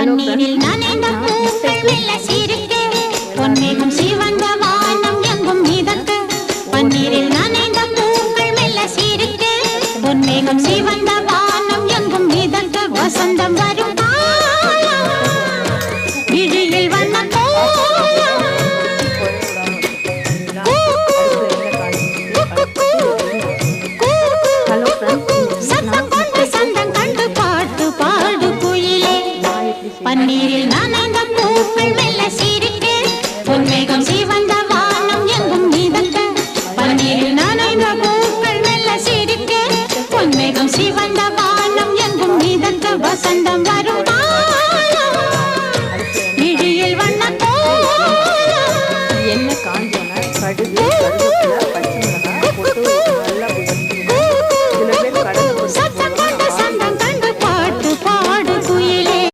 பன்னீரில் நனைந்த பூக்கள் மெல்ல சிரிக்க பொன்மேகம் சிவந்த வானம் எங்கும் மிதக்க பன்னீரில் நனைந்த பூக்கள் மெல்ல சிரிக்க பொன்மேகம் சிவந்த வானம் எங்கும் மிதக்க வசந்தம் வரும் இழியில் வந்த பன்னீரில் நனைந்த பூக்கள் மெல்ல சிரிக்க பொன்மேகம் சிவந்த வானம் எங்கும் மிதந்த பன்னீரில் நனைந்த பூக்கள் மெல்ல சிரிக்க பொன்மேகம் சிவந்த வானம்